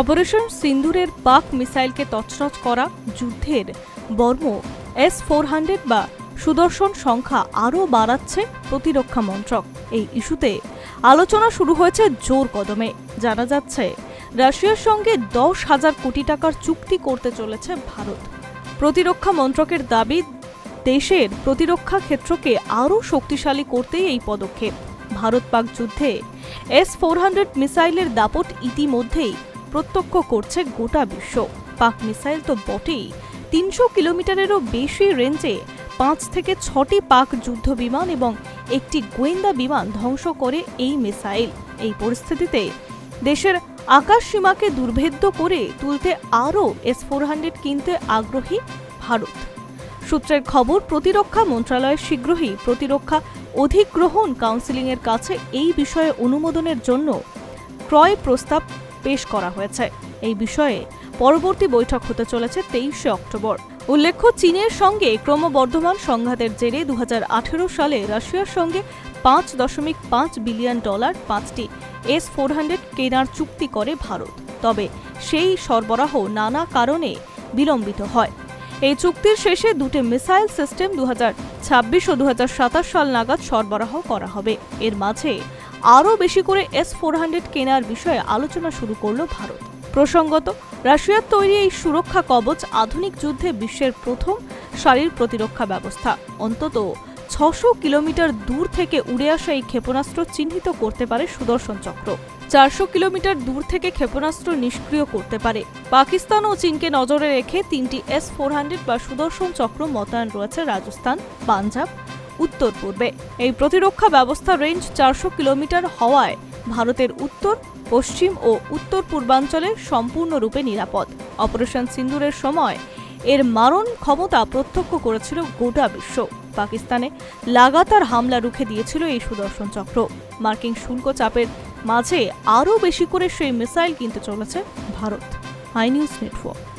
Operation সিন্দুরের পাক মিসাইলকে তছনছ করা যুদ্ধের বর্ম এস ফোর হান্ড্রেড বা সুদর্শন সংখ্যা আরও বাড়াচ্ছে প্রতিরক্ষা মন্ত্রক। এই ইস্যুতে আলোচনা শুরু হয়েছে জোর কদমে। জানা যাচ্ছে, রাশিয়ার সঙ্গে দশ হাজার কোটি টাকার চুক্তি করতে চলেছে ভারত। প্রতিরক্ষা মন্ত্রকের দাবি, দেশের প্রতিরক্ষা ক্ষেত্রকে আরও শক্তিশালী করতেই এই পদক্ষেপ। ভারত পাক যুদ্ধে এস ফোর হান্ড্রেড মিসাইলের দাপট ইতিমধ্যেই প্রত্যক্ষ করছে গোটা বিশ্ব। পাক মিসাইল তো বটেই। তিনশো কিলোমিটারেরও বেশি রেঞ্জে পাঁচ থেকে ছটি পাক যুদ্ধ বিমান এবং একটি গোয়েন্দা বিমান ধ্বংস করে এই মিসাইল। এই পরিস্থিতিতে দেশের আকাশ সীমাকে দুর্ভেদ্য করে তুলতে আরও এস ফোর হান্ড্রেড কিনতে আগ্রহী ভারত। সূত্রের খবর, প্রতিরক্ষা মন্ত্রণালয় শীঘ্রই প্রতিরক্ষা অধিগ্রহণ কাউন্সিলিংয়ের কাছে এই বিষয়ে অনুমোদনের জন্য ক্রয় প্রস্তাব পেশ করা হয়েছে। এই বিষয়ে পরবর্তী বৈঠক হতে চলেছে তেইশে অক্টোবর। উল্লেখ্য, চীনের সঙ্গে ক্রমবর্ধমান সংঘাতের জেরে দুহাজার আঠারো সালে রাশিয়ার সঙ্গে পাঁচ দশমিক পাঁচ বিলিয়ন ডলার পাঁচটি এস ফোর হান্ড্রেড কেনার চুক্তি করে ভারত। তবে সেই সরবরাহ নানা কারণে বিলম্বিত হয়। এই চুক্তির শেষে দুটি মিসাইল সিস্টেম দু ছাব্বিশ ও দু হাজার সাতাশ সাল নাগাদ সরবরাহ করা হবে। এর মাঝে আরও বেশি করে এস ফোর হান্ড্রেড কেনার বিষয়ে আলোচনা শুরু করল ভারত। প্রসঙ্গত, রাশিয়ার তৈরি এই সুরক্ষা কবচ আধুনিক যুদ্ধে বিশ্বের প্রথম সারির প্রতিরক্ষা ব্যবস্থা। অন্তত ছশো কিলোমিটার দূর থেকে উড়ে আসা এই ক্ষেপণাস্ত্র চিহ্নিত করতে পারে সুদর্শন চক্র। চারশো কিলোমিটার দূর থেকে ক্ষেপণাস্ত্র নিষ্ক্রিয় করতে পারে। পাকিস্তান ও চীনকে নজরে রেখে তিনটি এস ফোর হান্ড্রেড বা সুদর্শন চক্র মোতায়েন রয়েছে রাজস্থান, পাঞ্জাব উত্তর পূর্বে। এই প্রতিরক্ষা ব্যবস্থা রেঞ্জ চারশো কিলোমিটার হওয়ায় ভারতের উত্তর, পশ্চিম ও উত্তর পূর্বাঞ্চলে সম্পূর্ণরূপে নিরাপদ। অপারেশন সিন্দুরের সময় এর মারণ ক্ষমতা প্রত্যক্ষ করেছিল গোটা বিশ্ব। পাকিস্তানে লাগাতার হামলা রুখে দিয়েছিল এই সুদর্শন চক্র। মার্কিন শুল্ক চাপের মাঝে আরও বেশি করে সেই মিসাইল কিনতে চলেছে ভারত। High news network.